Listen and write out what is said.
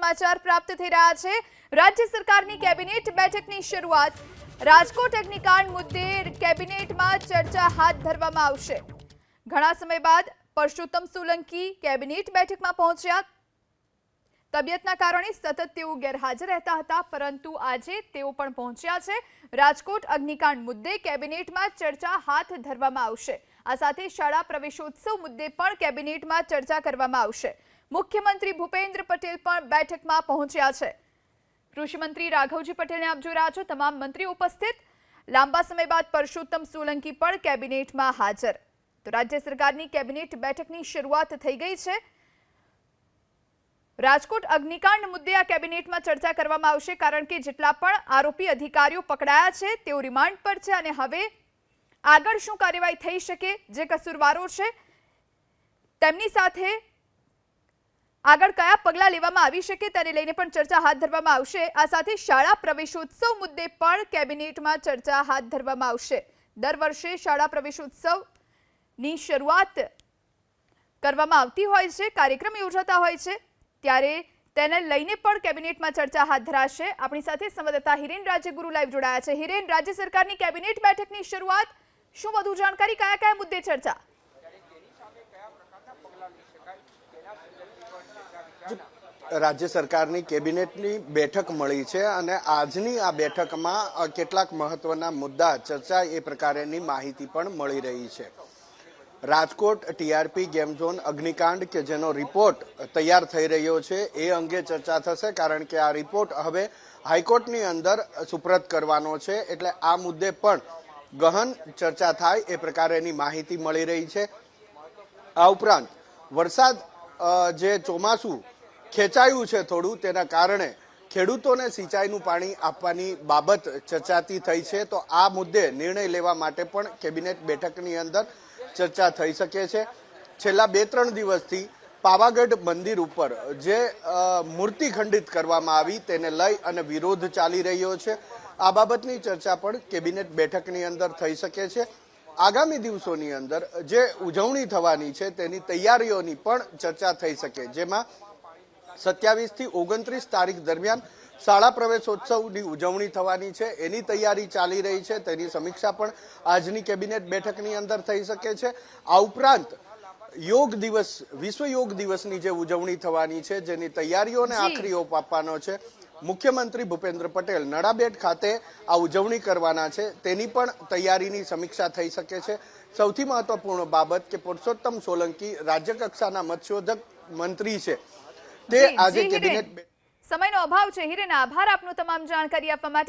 સમાચાર પ્રાપ્ત થઈ રહ્યા છે. રાજ્ય સરકારની કેબિનેટ બેઠકની શરૂઆત. રાજકોટ અગ્નિકાંડ મુદ્દે કેબિનેટમાં ચર્ચા હાથ ધરવામાં આવશે. ઘણા સમય બાદ પરસોત્તમ સોલંકી કેબિનેટ બેઠકમાં પહોંચ્યા. તબિયતના કારણે સતત તેઓ ગેરહાજર રહેતા હતા, પરંતુ આજે તેઓ પણ પહોંચ્યા છે. રાજકોટ અગ્નિકાંડ મુદ્દે કેબિનેટમાં ચર્ચા હાથ ધરવામાં આવશે. આ સાથે શાળા પ્રવેશોત્સવ મુદ્દે પણ કેબિનેટમાં ચર્ચા કરવામાં આવશે. મુખ્યમંત્રી ભૂપેન્દ્ર પટેલ પણ બેઠકમાં પહોંચ્યા છે. કૃષિમંત્રી રાઘવજી પટેલને આપ જોઈ રહ્યા તમામ મંત્રી ઉપસ્થિત. લાંબા સમય બાદ પરસોત્તમ સોલંકી પણ કેબિનેટમાં હાજર. તો રાજ્ય સરકારની કેબિનેટ બેઠકની શરૂઆત થઈ ગઈ છે. રાજકોટ અગ્નિકાંડ મુદ્દે આ કેબિનેટમાં ચર્ચા કરવામાં આવશે કારણ કે જેટલા પણ આરોપી અધિકારીઓ પકડાયા છે, તેઓ રિમાન્ડ પર છે અને હવે આગળ શું કાર્યવાહી થઈ શકે, જે કસૂરવારો છે, તેમની સાથે આગળ કયા પગલાં લેવામાં આવી શકે તેને લઈને પણ ચર્ચા હાથ ધરવામાં આવશે? આ સાથે શાળા પ્રવેશોત્સવ મુદ્દે પણ કેબિનેટમાં ચર્ચા હાથ ધરવામાં આવશે. દર વર્ષે શાળા પ્રવેશોત્સવની શરૂઆત કરવામાં આવતી હોય છે, કાર્યક્રમ યોજાતા હોય છે, ત્યારે તેને લઈને પણ કેબિનેટમાં ચર્ચા હાથ ધરાશે. આપણી સાથે સંવાદદાતા હિરેન રાજ્યગુરુ લાઈવ જોડાયા છે. હિરેન, રાજ્ય સરકારની કેબિનેટ બેઠકની શરૂઆત, શું વધુ જાણકારી કયા કયા મુદ્દે ચર્ચા? રાજ્ય સરકારની કેબિનેટની બેઠક મળી છે અને આજની આ બેઠકમાં કેટલાક મહત્વના મુદ્દા, ચર્ચા એ પ્રકારેની માહિતી પણ મળી રહી છે. રાજકોટ ટીઆરપી ગેમ ઝોન અગ્નિકાંડ કે જેનો રિપોર્ટ તૈયાર થઈ રહ્યો છે એ અંગે ચર્ચા થશે કારણ કે આ રિપોર્ટ હવે હાઈકોર્ટની અંદર સુપ્રત કરવાનો છે. એટલે આ મુદ્દે પણ ગહન ચર્ચા થાય એ પ્રકારેની માહિતી મળી રહી છે. આ ઉપરાંત વરસાદ જે ચોમાસું ખેંચાયું છે થોડું, તેના કારણે ખેડૂતોને સિંચાઈનું પાણી આપવાની બાબત ચર્ચાતી થઈ છે. તો આ મુદ્દે નિર્ણય લેવા માટે પણ કેબિનેટ બેઠકની અંદર ચર્ચા થઈ શકે છે. છેલ્લા બે ત્રણ દિવસથી પાવાગઢ મંદિર ઉપર જે મૂર્તિ ખંડિત કરવામાં આવી તેને લઈ અને વિરોધ ચાલી રહ્યો છે. આ બાબતની ચર્ચા પણ કેબિનેટ બેઠકની અંદર થઈ શકે છે. આગામી દિવસોની અંદર જે ઉજવણી થવાની છે તેની તૈયારીઓની પણ ચર્ચા થઈ શકે જેમાં સત્યાવીસથી ઓગણત્રીસ તારીખ દરમિયાન શાળા પ્રવેશોત્સવની ઉજવણી થવાની છે એની તૈયારી ચાલી રહી છે તેની સમીક્ષા પણ આજની કેબિનેટ બેઠકની અંદર થઈ શકે છે. આ ઉપરાંત યોગ દિવસ વિશ્વ યોગ દિવસની જે ઉજવણી થવાની છે જેની તૈયારીઓને આખરી ઓપ આપવાનો છે મુખ્યમંત્રી ભૂપેન્દ્ર પટેલ નડાબેટ ખાતે આ ઉજવણી કરવાના છે. તેની પણ તૈયારીની સમીક્ષા થઈ શકે છે. સૌથી મહત્વપૂર્ણ બાબત કે પુરુષોત્તમ સોલંકી રાજ્ય કક્ષાના મત્સ્યોદ્યોગ મંત્રી છે. તે આજે કેબિનેટ સમયનો અભાવ છે. હિરેન આભાર આપનો તમામ જાણકારી આપવા માટે.